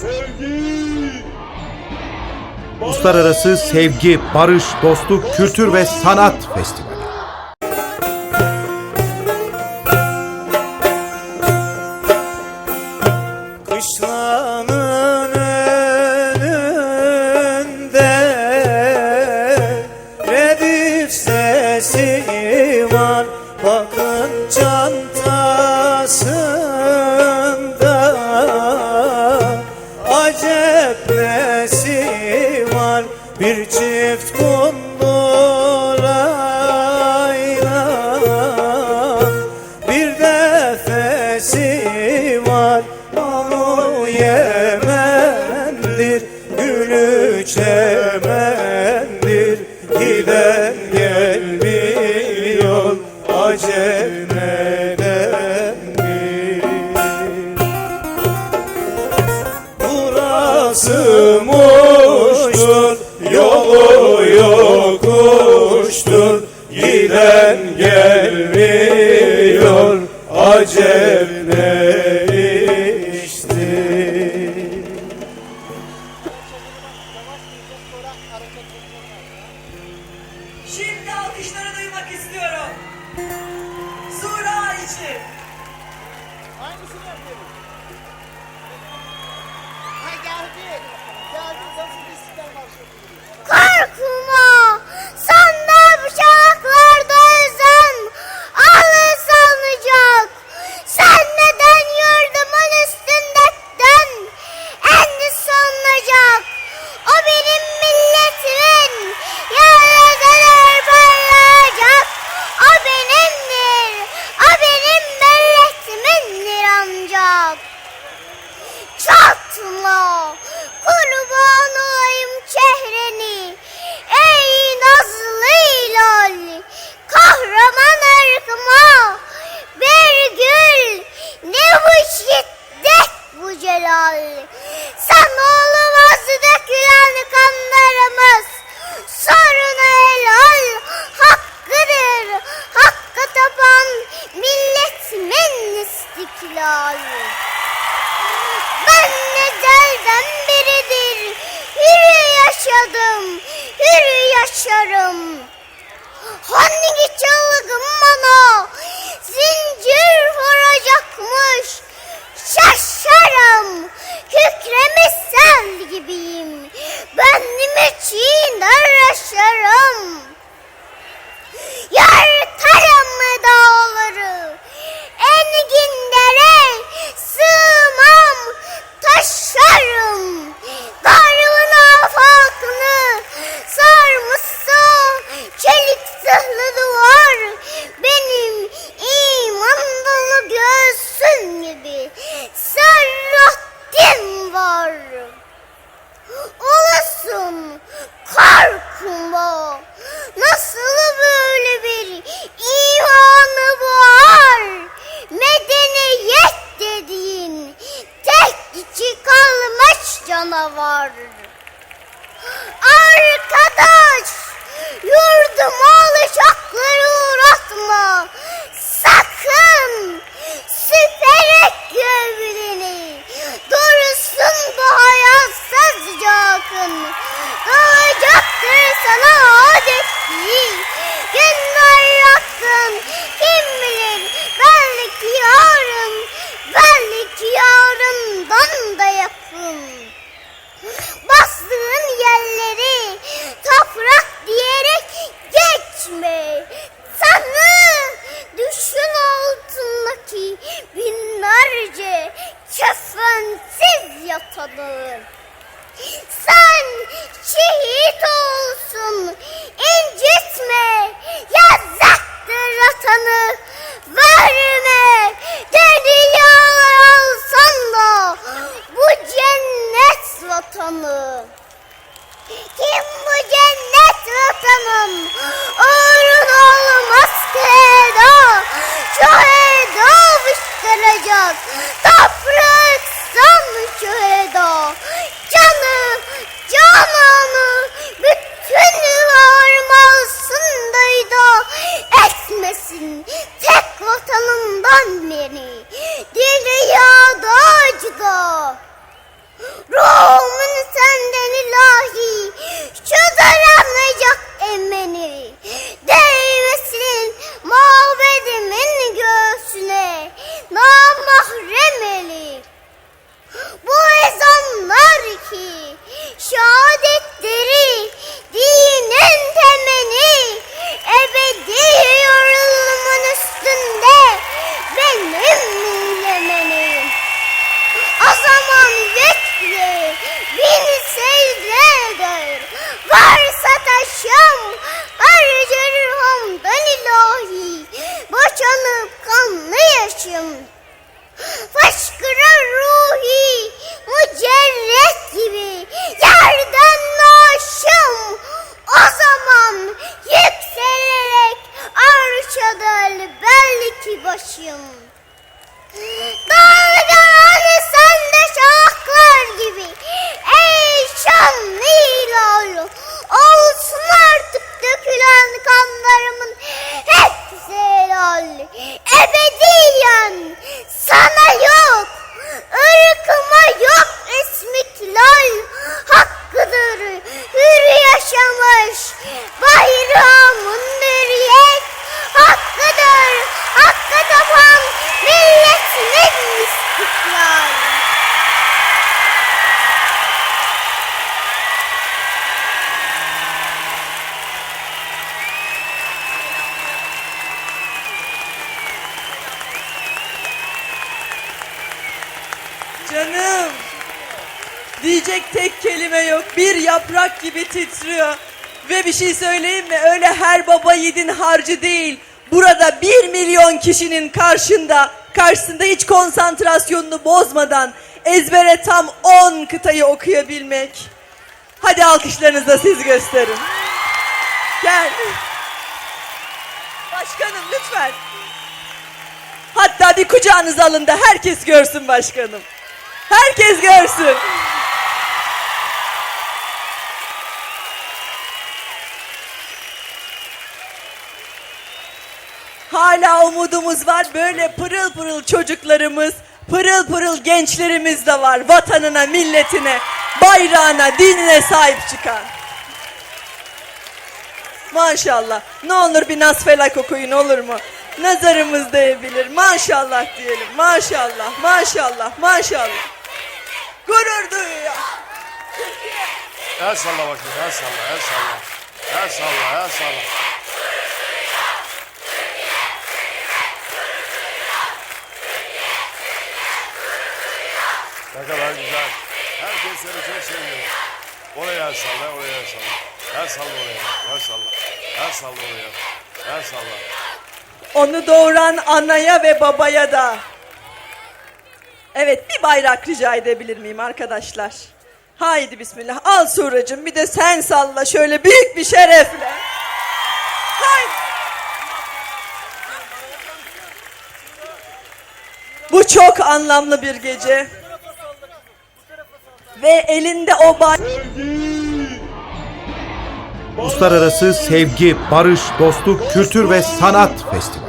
Sevgi! Uluslararası Sevgi, Barış, Dostluk, Kültür ve Sanat Festivali. Kışlanın önünde Redif sesi var Bakın çantasında Bir çift kundurayla bir nefesi var. Onu Yemen'dir Gülü çemendir Giden Yolu yokuştur Giden gelmiyor Acem ne iştir Şimdi alkışları duymak istiyorum. Zura için. Aynısını yapıyoruz. Ha geldi. Geldi. Nasıl bir sistem var şimdi? Kuma! İstiklali. Ben nezelden biridir. Hür yaşadım, hür yaşarım. Hangi çılgın bana zincir vuracakmış? Canavar. Arkadaş, yurdum alacakları uğratma. Sakın süperek gövdeni. Doğrusun bu hayatsız cakın. Doğacaktır sana adet. Günler yakın, kim bilir belki yarın, görmesin tek vatanımdan beni. Dünyada acıda. Ruhumun senden ilahi şu daramayacak emmeni. De 你 Diyecek tek kelime yok. Bir yaprak gibi titriyor. Ve bir şey söyleyeyim mi? Öyle her baba yiğidin harcı değil. Burada bir milyon kişinin karşında, karşısında hiç konsantrasyonunu bozmadan ezbere tam 10 kıtayı okuyabilmek. Hadi alkışlarınızla siz gösterin. Gel. Başkanım lütfen. Hatta bir kucağınıza alın da herkes görsün başkanım. Herkes görsün. Hala umudumuz var. Böyle pırıl pırıl çocuklarımız, pırıl pırıl gençlerimiz de var. Vatanına, milletine, bayrağına, dinine sahip çıkan. Maşallah. Ne olur bir nasfelak okuyun olur mu? Nazarımız değebilir. Maşallah diyelim. Maşallah, maşallah, maşallah. Gurur duyuyor. El salla bakayım, el salla, el salla. El salla, el salla. Ne kadar güzel. Herkes seni çok seviyor. Oraya el salla, oraya el salla. El salla oraya bak, el salla. El salla oraya. El salla. Onu doğuran anaya ve babaya da. Evet bir bayrak rica edebilir miyim arkadaşlar? Haydi bismillah. Al Suracığım bir de sen salla şöyle büyük bir şerefle. Haydi. Bu çok anlamlı bir gece. Ve elinde o bay... Uluslararası Sevgi, Barış, Dostluk, Kültür ve Sanat Festivali.